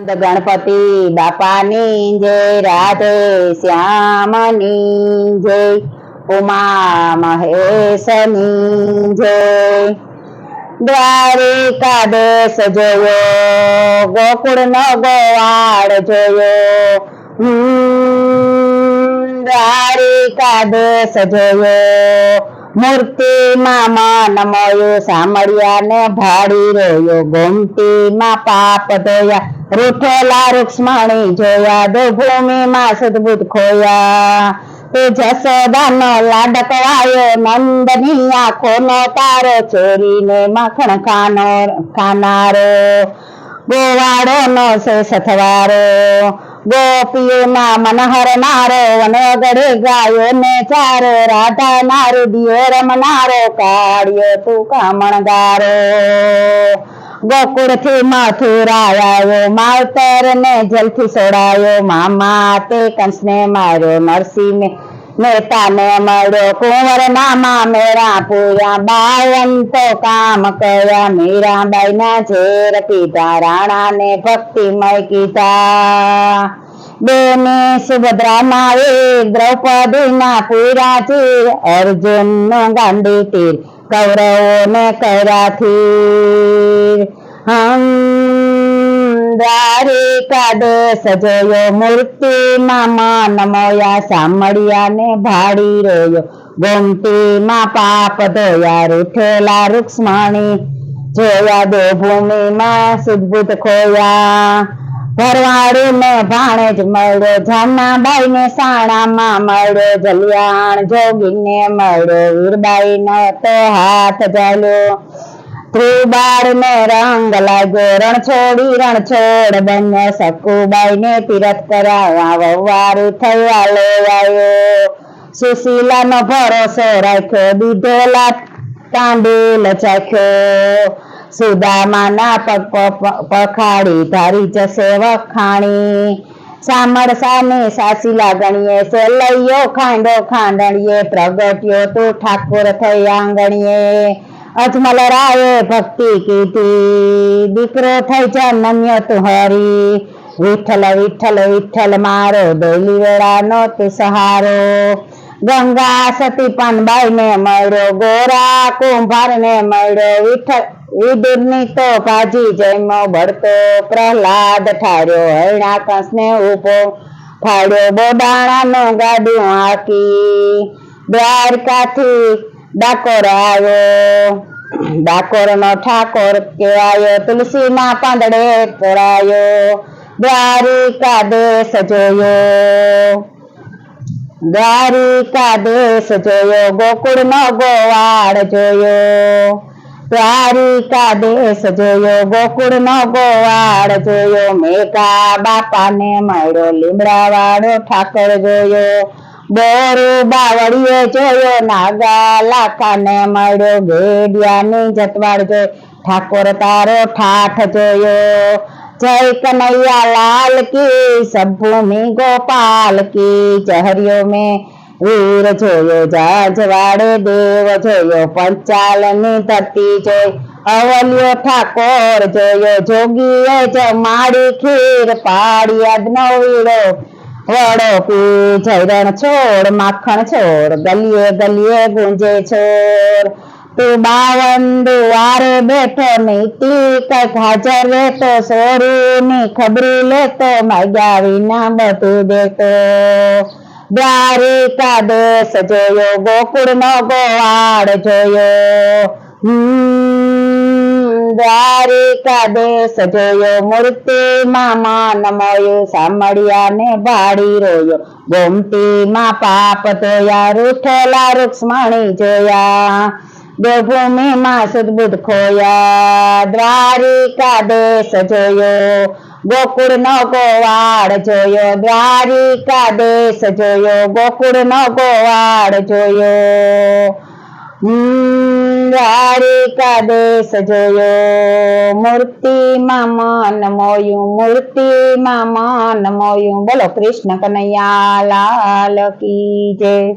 ગણપતિ બાપાની જય રાધે શ્યામની જય ઉમા મહેશની જય. દ્વારિકા દેશ જોયો ગોકુળ નો ગોવાળ જોયો. હમ, દ્વારિકા દેશ જોયો મૂર્તિમાં મન મોયું સામળિયા ને ભાડી રોયો ગોમતીમાં પાપ ધોયા, રૂઠેલા રૂક્ષ્મણી જોયા દેવભૂમિમાં સદભૂત ખોયા. તે જસોદાનો લાડકવાયો, નંદની આંખોનો તારો ચોરીને માખણ ખાનો ખાનારો. ગોવાળો નો શેષ થવારો ગોપીઓના મનહર નારો વનગડે ગાયો ને ચારો રાધા નારો દિયો રમનારો કાળિયો તું કામણગારો ગોકુળ થી મથુરા આવ્યો માવતર ને જલથી સોડાયો મામા તે કંસને માર્યો નરસિંહ નેતાને મળ્યો કુંવર નામા મેરા પૂરા બાયન તો કામ કર્યા મીરાબાઈ ના ઝેર પીધા રાણા ને ભક્તિમય કીધા બેને સુભદ્રા ના વીર દ્રૌપદી ના પૂરા તીર અર્જુન નો ગાંડી તીર કૌરવો ને કર્યાથી હમ દ્વારિકા દેશ મૂર્તિ માં મન મોયા સામળિયા ને ભાડી રહ્યો. ગોમતી માં પાપ ધોયા, રૂઠેલા રૂક્ષ્મણી જોયા, દેવભૂમિમાં સુદબુદ્ધ ખોયા. ભરવાડી ને ભાણેજ મળ્યો જાનાબાઈ ને સાણામાં મળ્યો, જલિયાણ જોગી ને મળ્યો. વીરબાઈ નો તો હાથ ચાલ્યો ત્રિબાળ ને રંગ લાગ્યો રણ છોડી રણ છોડ બન્યો. સકુબાઈ ને તીરથ કરાવવા વવારું થયા લેવાયો. સુશીલા નો ભરોસો રાખ્યો, દીધેલા તાંડેલ ચાખ્યો. સુદામાના પગ પખાડી ધારી જશે વખાણી. સામર સામે સાસી લાગણીએ સે સેલૈયો ખાંડો ખાંડણીએ પ્રગટ્યો તું ઠાકોર થઈ આંગણીએ. અજમલ રાયે ભક્તિ કીધી. દીકરો થઈ જન્મ્યો તું હરી વિઠ્ઠલ વિઠ્ઠલ વિઠ્ઠલ મારો ડોલી વેળાનો તું સહારો ગંગા સતી પાનબાઈ ને મળ્યો, ગોરા કુંભાર ને મળ્યો. વિઠ્ઠલ, વિદુરની તો ભાજી જેમ બળતો પ્રહલાદ ઠાર્યો. હરણા કંસ ને ઊભો ફાડ્યો નો ગાડું હાકી. દ્વારકાથી ડાકોર આવ્યો. ડાકોર નો ઠાકોર કેવાયો તુલસી ના પાંદડે તરાયો દ્વારિકા દેશ જોયો. દ્વારિકા દેશ જોયો ગોકુળ નો ગોવાળ જોયો. દ્વારિકા દેશ જોયો ગોકુળ નો ગોવાળ જોયો. મેકા બાપા ને મળ્યો લીમડા વાળો ઠાકોર જોયો. બોરુ બાવળીએ જોયો નાગા લાખા ને મળ્યો ગેડિયા ની જતવાડ જોયો. ઠાકોર તારો ઠાઠ જોયો. જય કનૈયા લાલ કી સભૂમિ ગોપાલ કી. ચહરિયો મેં વીર જોયો જાજવાડે દેવ જોયો પંચાલની ધરતી જોઈ. અવલ્યો ઠાકોર જોયો, જોગીએ જમાડી ખીર પાડી અદનો વીડો વડો પી જૈરણ છોડ માખણ છોડ ગલીએ ગલીએ ગુંજે છોડ. તું બાવન દુવારે બેઠો કંઈક હાજર રહેતો સોરી ની ખબરી લેતો માગ્યા વિના બધું દેતો. દ્વારિકા દેશ જોયો ગોકુળ નો ગોવાડ જોયો. હમ, દ્વારિકા દેશ જોયો મૂર્તિમાં માન મોયું સામળિયા ને ભાડી રોયો. ગોમતીમાં પાપ ધોયા, રૂઠેલા રૂક્ષ્મણી જોયા. દેવભૂમિમાં સદબુદ્ધ ખોયા. દ્વારિકા દેશ જોયો ગોકુળ નો ગોવાળ જોયો. દ્વારિકા દેશ જોયો ગોકુળ નો ગોવાળ જોયો. હમ, દ્વારિકા દેશ જોયો. મૂર્તિમાં મન મોયું મૂર્તિમાં મન મોયું. બોલો કૃષ્ણ કનૈયા લાલ કી જય.